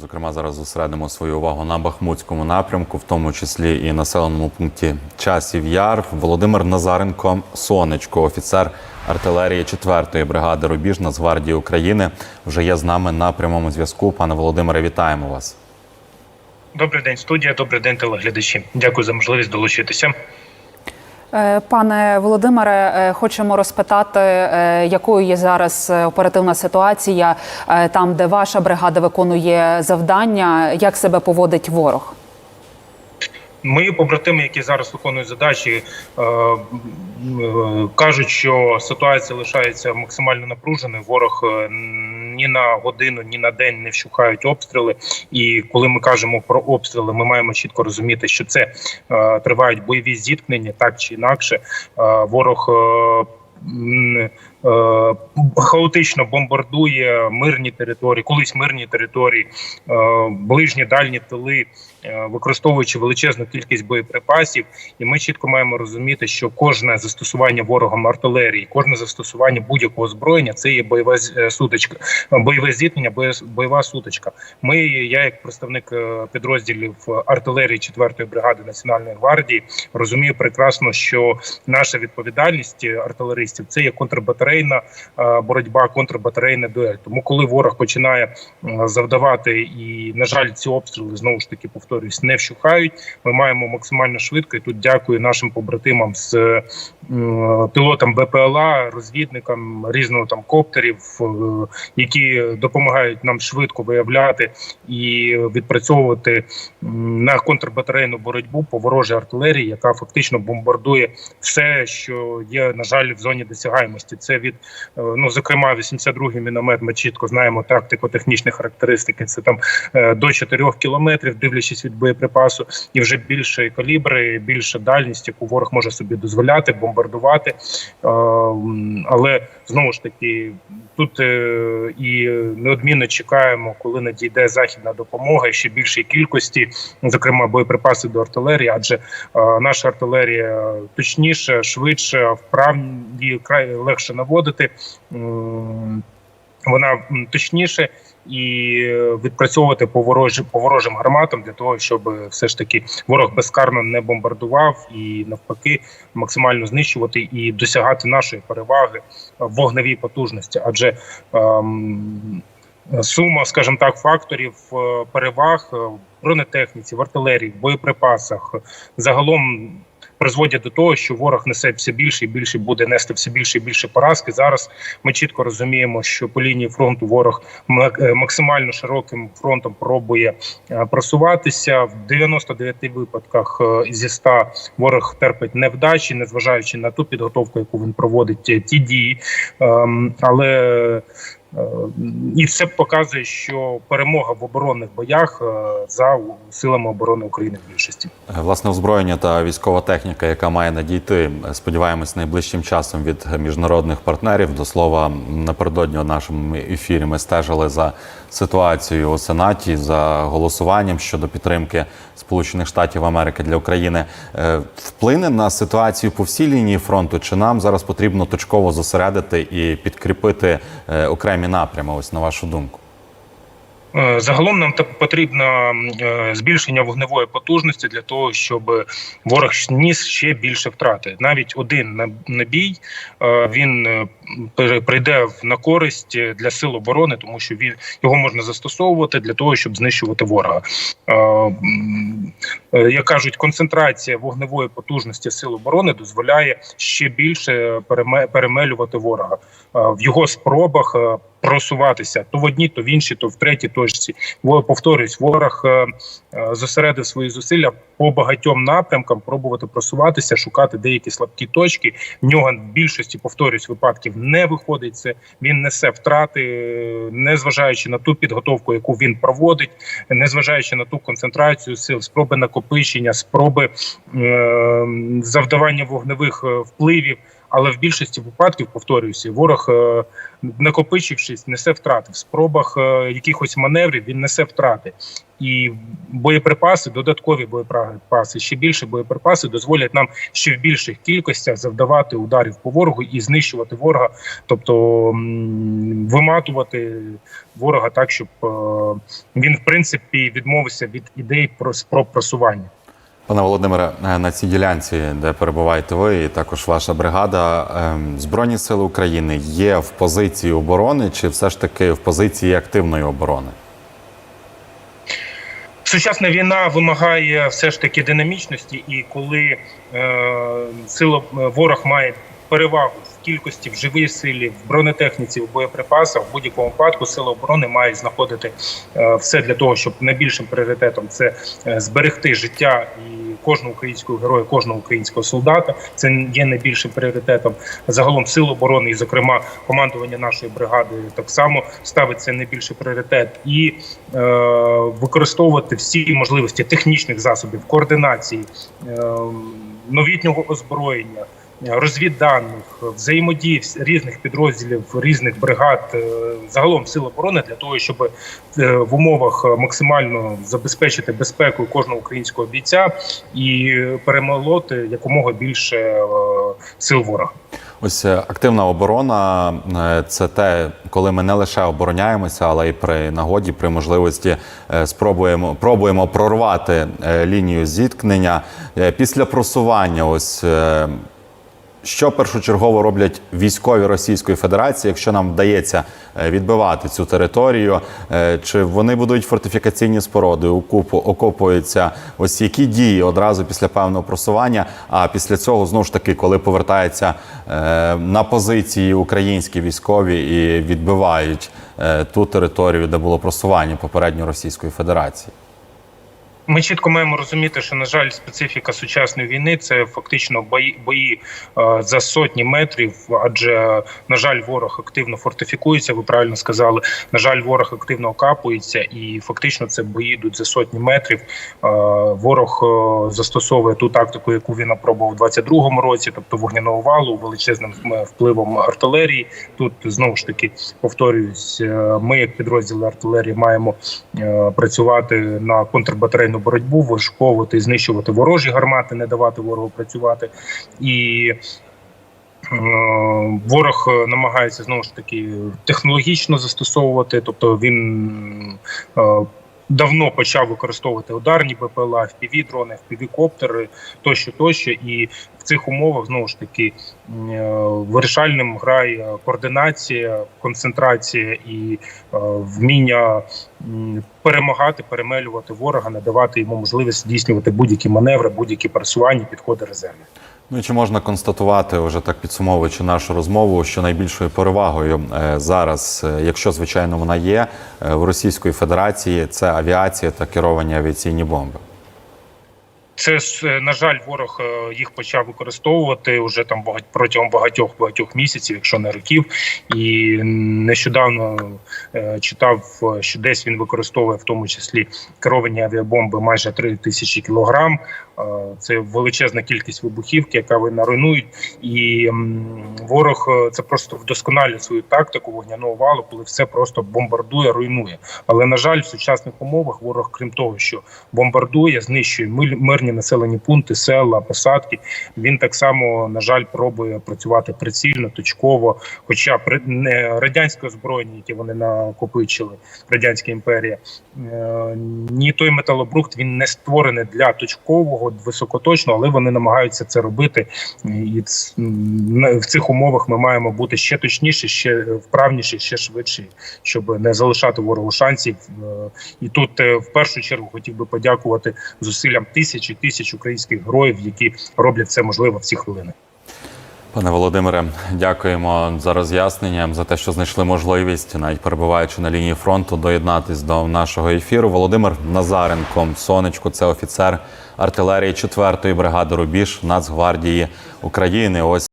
зокрема, зараз зосередимо свою увагу на Бахмутському напрямку, в тому числі і населеному пункті Часів Яр. Володимир Назаренко, сонечко, офіцер артилерії 4-ї бригади Рубіж Нацгвардії України, вже є з нами на прямому зв'язку. Пане Володимире, вітаємо вас. Добрий день, студія. Добрий день, телеглядачі. Дякую за можливість долучитися. Е, Пане Володимире, е, хочемо розпитати, е, якою є зараз оперативна ситуація там, де ваша бригада виконує завдання, як себе поводить ворог? Мої побратими, які зараз виконують задачі, кажуть, що ситуація лишається максимально напруженою. Ворог ні на годину, ні на день не вщухають обстріли. І коли ми кажемо про обстріли, ми маємо чітко розуміти, що це е, тривають бойові зіткнення, так чи інакше. Е, ворог. е, Хаотично бомбардує мирні території, колись мирні території, е, ближні дальні тили, е, використовуючи величезну кількість боєприпасів, і ми чітко маємо розуміти, що кожне застосування ворогом артилерії, кожне застосування будь-якого озброєння це є бойова е, сутичка, е, бойове зіткнення, бойова сутичка. Ми, я як представник е, підрозділів артилерії 4-ї бригади Національної гвардії, розумію прекрасно, що наша відповідальність е, артилеристів це є контрбатарейна е, боротьба, контрбатарейна дуель. Тому, коли ворог починає е, завдавати, і на жаль, ці обстріли знову ж таки повторюсь, не вщухають. Ми маємо максимально швидко. І тут дякую нашим побратимам з е, пілотам БПЛА, розвідникам різного там коптерів, які допомагають нам швидко виявляти і відпрацьовувати на контрбатарейну боротьбу по ворожій артилерії, яка фактично бомбардує все, що є на жаль в зоні досягаємості. Це від е, ну зокрема 82-й міномет. Ми чітко знаємо тактико-технічні характеристики. Це там е, до 4 кілометрів, дивлячись від боєприпасу, і вже більше калібри, більша дальність, яку ворог може собі дозволяти бомбардувати. Е, Але знову ж таки, тут і неодмінно чекаємо, коли надійде західна допомога і ще більшій кількості, зокрема боєприпаси до артилерії, адже наша артилерія точніше, швидше, вправні край легше наводити. М, Вона точніше і відпрацьовувати по ворожі по ворожим гарматам для того, щоб все ж таки ворог безкарно не бомбардував і навпаки максимально знищувати і досягати нашої переваги в вогневій потужності, адже ем, сума, скажімо так, факторів е, переваг е, бронетехніці, в артилерії, в боєприпасах загалом. Призводять до того, що ворог несе все більше і більше буде нести все більше і більше поразки. Зараз ми чітко розуміємо, що по лінії фронту ворог е, максимально широким фронтом пробує е, просуватися. В 99 випадках е, зі 100 ворог терпить невдачі, незважаючи на ту підготовку, яку він проводить, ті дії. Ем, Але і це показує, що перемога в оборонних боях е, за силами оборони України в більшості. Е, Власне, озброєння та військова техніка, яка має надійти, е, сподіваємось, найближчим часом від міжнародних партнерів. До слова, напередодні у нашому ефірі ми стежили за ситуацією у Сенаті за голосуванням щодо підтримки Сполучених Штатів Америки для України. Е, Вплине на ситуацію по всій лінії фронту, чи нам зараз потрібно точково зосередити і підкріпити е, окремі напрями? Ось на вашу думку. Е, Загалом нам потрібно е, збільшення вогневої потужності для того, щоб ворог ніс ще більше втрати. Навіть один на- набій е, він прийде на користь для сил оборони, тому що він його можна застосовувати для того, щоб знищувати ворога. Як кажуть, концентрація вогневої потужності сил оборони дозволяє ще більше перемелювати ворога в його спробах просуватися то в одній, то в іншій, то в третій точці. Повторюсь, ворог е, е, зосередив свої зусилля по багатьом напрямкам, пробувати просуватися, шукати деякі слабкі точки. В нього в більшості повторюсь випадків не виходить. Це він несе втрати, незважаючи на ту підготовку, яку він проводить, незважаючи на ту концентрацію сил, спроби накопичення, спроби е, завдавання вогневих впливів. Але в більшості випадків, повторююся, ворог, е, накопичившись, несе втрати. В спробах е, якихось маневрів він несе втрати. І боєприпаси, додаткові боєприпаси, ще більше боєприпаси дозволять нам ще в більших кількостях завдавати ударів по ворогу і знищувати ворога, тобто виматувати ворога так, щоб е, він в принципі відмовився від ідей про спроб просування. Пане Володимире, е, на цій ділянці, де перебуваєте ви, і також ваша бригада, ем, Збройні сили України є в позиції оборони чи все ж таки в позиції активної оборони? Сучасна війна вимагає все ж таки динамічності, і коли е, сила ворог має перевагу кількості в живій силі, в бронетехніці, в боєприпасах, в будь-якому випадку сили оборони мають знаходити е, все для того, щоб найбільшим пріоритетом це е, зберегти життя і кожного українського героя, кожного українського солдата. Це є найбільшим пріоритетом. Загалом сил оборони, і зокрема командування нашої бригади, так само ставить це найбільший пріоритет і е, використовувати всі можливості технічних засобів, координації, е, новітнього озброєння. Розвідданих, взаємодії різних підрозділів, різних бригад, е, загалом сил оборони для того, щоб е, в умовах максимально забезпечити безпеку кожного українського бійця і перемолоти якомога більше е, сил ворога. Ось активна оборона це те, коли ми не лише обороняємося, але й при нагоді, при можливості спробуємо пробуємо прорвати лінію зіткнення після просування. Ось що першочергово роблять військові Російської Федерації, якщо нам вдається е, відбивати цю територію? Е, Чи вони будують фортифікаційні споруди, окопуються? Ось які дії одразу після певного просування? А після цього знову ж таки, коли повертаються е, на позиції українські військові і відбивають ту територію, де було просування попередньо Російської Федерації? Ми чітко маємо розуміти, що на жаль, специфіка сучасної війни це фактично бої бої е, за сотні метрів. Адже на жаль, ворог активно фортифікується. Ви правильно сказали. На жаль, ворог активно окапується, і фактично це бої йдуть за сотні метрів. Е, Ворог е, застосовує ту тактику, яку він опробував у 22-му році, тобто вогняного валу, величезним впливом артилерії. Тут знову ж таки повторююсь, ми як підрозділи артилерії маємо працювати на контрбатарейну боротьбу, вишковувати знищувати ворожі гармати, не давати ворогу працювати. І е, ворог е, намагається знову ж таки технологічно застосовувати, тобто він. Давно почав використовувати ударні БПЛА, fpv дрони, fpv коптери тощо, тощо, і в цих умовах знову ж таки е, вирішальним грає координація, концентрація і е, вміння перемагати, перемелювати ворога, не давати йому можливість здійснювати будь-які маневри, будь-які пересування, підходи резерви. Ну чи можна констатувати, вже так підсумовуючи нашу розмову, що найбільшою перевагою е, зараз, е, якщо звичайно вона є, е, в Російської Федерації це авіація та керовані авіаційні бомби? Це ж, е, на жаль, ворог е, їх почав використовувати вже там багать протягом багатьох багатьох місяців, якщо не років. І нещодавно е, читав, що десь він використовує в тому числі керовані авіабомби майже 3 тисячі кілограм. Це величезна кількість вибухівки, яка вони руйнують. І ворог це просто вдосконалює свою тактику вогняного валу, коли все просто бомбардує, руйнує. Але на жаль, в сучасних умовах ворог, крім того, що бомбардує, знищує миль- мирні населені пункти, села, посадки. Він так само, на жаль, пробує працювати прицільно, точково. Хоча не радянське озброєння, яке вони накопичили, радянська імперія, е, ні той металобрухт він не створений для точкового, високоточного, але вони намагаються це робити. І в цих умовах ми маємо бути ще точніші, ще вправніші, ще швидші, щоб не залишати ворогу шансів. Е, І тут е, в першу чергу хотів би подякувати зусиллям тисяч і тисяч українських героїв, які роблять це можливо в ці хвилини. Пане Володимире, дякуємо за роз'яснення, за те, що знайшли можливість, навіть перебуваючи на лінії фронту, доєднатись до нашого ефіру. Володимир Назаренко, сонечко, це офіцер артилерії 4-ї бригади Рубіж Нацгвардії України. Ось